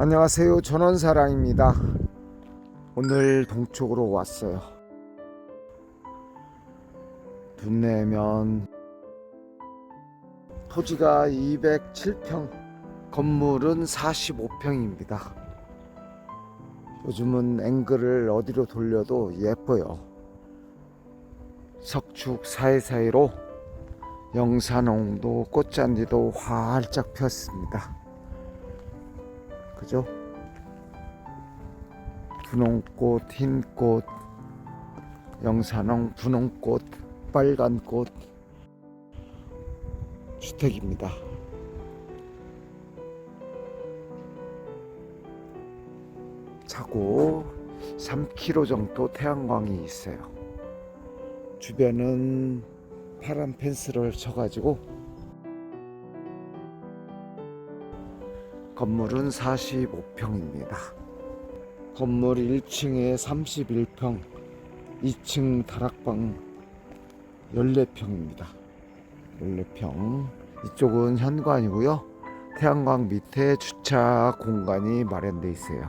안녕하세요. 전원사랑입니다. 오늘 동쪽으로 왔어요. 분내면 토지가 207평, 건물은 45평입니다. 요즘은 앵글을 어디로 돌려도 예뻐요. 석축 사이사이로 영산홍도 꽃잔디도 활짝 폈습니다. 그죠? 분홍꽃, 흰꽃, 영산홍, 분홍꽃, 빨간꽃 주택입니다. 차고 3km 정도 태양광이 있어요. 주변은 파란 펜스를 쳐가지고 건물은 45평입니다. 건물 1층에 31평, 2층 다락방 14평입니다. 14평. 이쪽은 현관이고요. 태양광 밑에 주차 공간이 마련되어 있어요.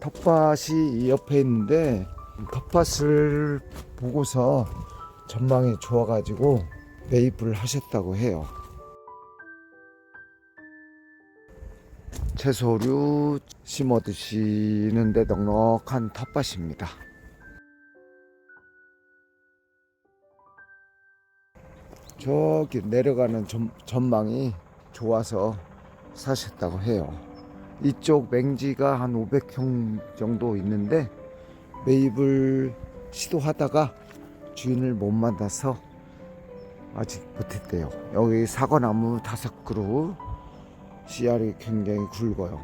텃밭이 이 옆에 있는데 텃밭을 보고서 전망이 좋아가지고 매입을 하셨다고 해요. 채소류 심어 드시는데 넉넉한 텃밭입니다. 저기 내려가는 전, 전망이 좋아서 사셨다고 해요. 이쪽 맹지가 한 500평 정도 있는데 매입을 시도하다가 주인을 못 만나서 아직 못했대요. 여기 사과나무 다섯 그루 씨알이 굉장히 굵어요.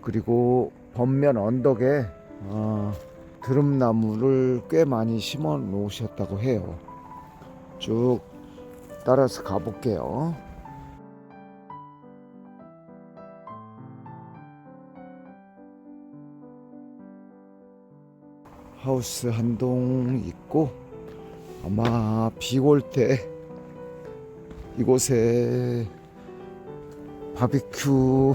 그리고 번면 언덕에 어, 드럼나무를 꽤 많이 심어 놓으셨다고 해요. 쭉 따라서 가볼게요. 하우스 한 동 있고 아마 비 올 때 이곳에 바비큐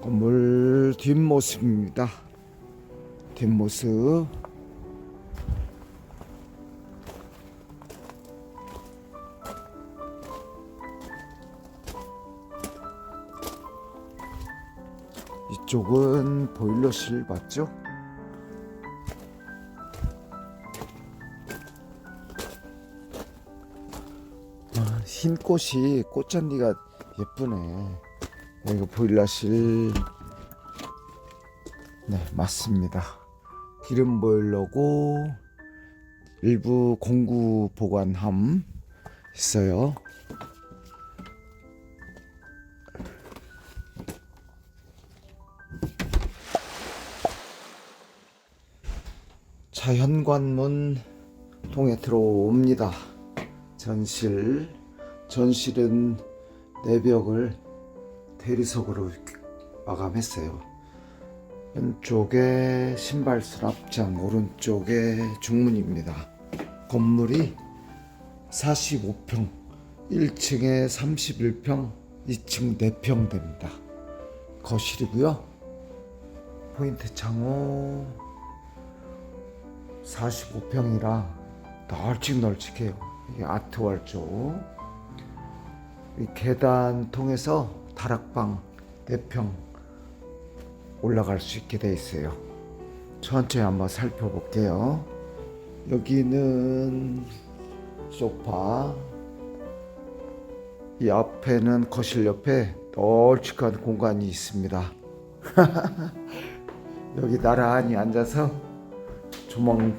건물 뒷모습입니다. 뒷모습 이쪽은 보일러실 맞죠? 아, 흰 꽃이 꽃잔디가 예쁘네. 이거 보일러실 네 맞습니다. 기름 보일러고 일부 공구 보관함 있어요. 자 현관문 통해 들어옵니다. 전실 전실은 내벽을 대리석으로 마감했어요. 왼쪽에 신발 수납장, 오른쪽에 중문입니다. 건물이 45평, 1층에 31평, 2층 4평 됩니다. 거실이고요. 포인트 창호 45평이라 널찍널찍해요. 이게 아트월 쪽. 이 계단 통해서 다락방 4평 올라갈 수 있게 돼 있어요. 천천히 한번 살펴볼게요. 여기는 소파. 이 앞에는 거실 옆에 널찍한 공간이 있습니다. 여기 나란히 앉아서 조망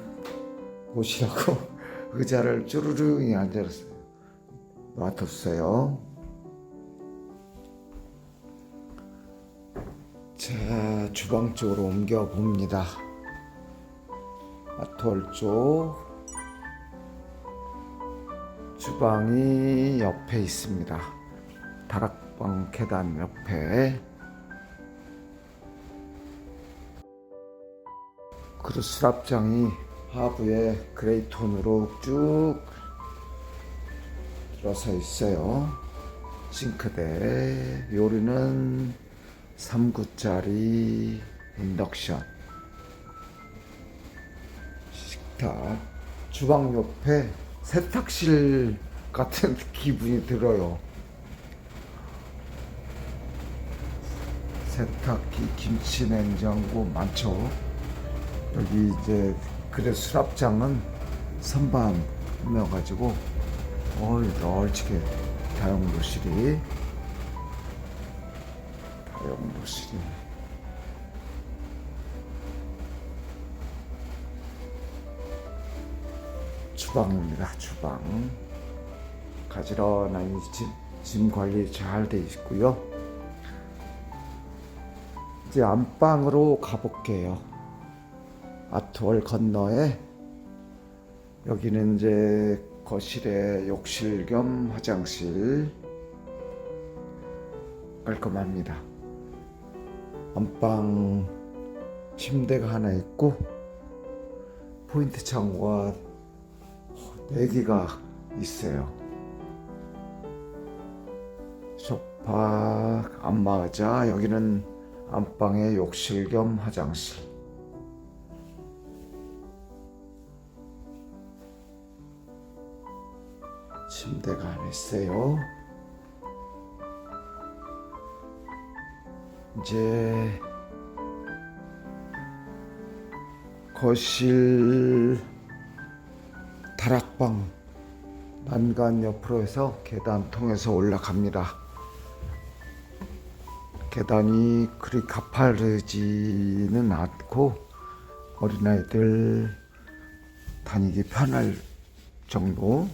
보시라고 의자를 쭈르릉이 앉았어요. 놔뒀어요. 자, 주방 쪽으로 옮겨 봅니다. 아톨 쪽. 주방이 옆에 있습니다. 다락방 계단 옆에 그리고 수납장이 하부에 그레이 톤으로 쭉 들어서 있어요. 싱크대 요리는 3구짜리 인덕션 식탁 주방 옆에 세탁실 같은 기분이 들어요. 세탁기, 김치 냉장고 많죠. 여기 이제 그래 수납장은 선반 꾸며가지고 어이 널찍게 다용도실이 다용도실이 주방입니다. 주방 가지런히 짐, 짐 관리 잘 돼 있고요. 이제 안방으로 가볼게요. 아트월 건너에 여기는 이제 거실에 욕실 겸 화장실 깔끔합니다. 안방 침대가 하나 있고 포인트 창호가 네 개가 있어요. 소파 안마의자 여기는 안방에 욕실 겸 화장실 침대가 있어요. 이제 거실 다락방 난간 옆으로 해서 계단 통해서 올라갑니다. 계단이 그리 가파르지는 않고 어린아이들 다니기 편할 정도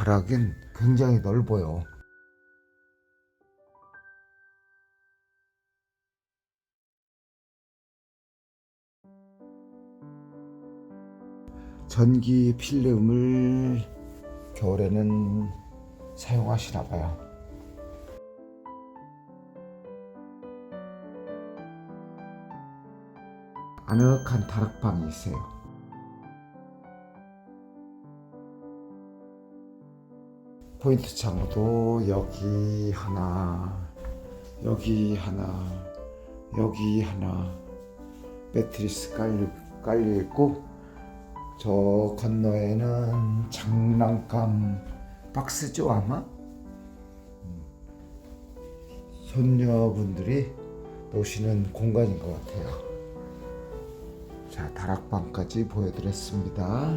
다락은 굉장히 넓어요. 전기 필름을 겨울에는 사용하시나 봐요. 아늑한 다락방이 있어요. 포인트 창호도 여기 하나, 여기 하나, 여기 하나 매트리스 깔려, 깔려 있고 저 건너에는 장난감 박스죠 아마 음. 손녀분들이 노시는 공간인 것 같아요. 자 다락방까지 보여드렸습니다.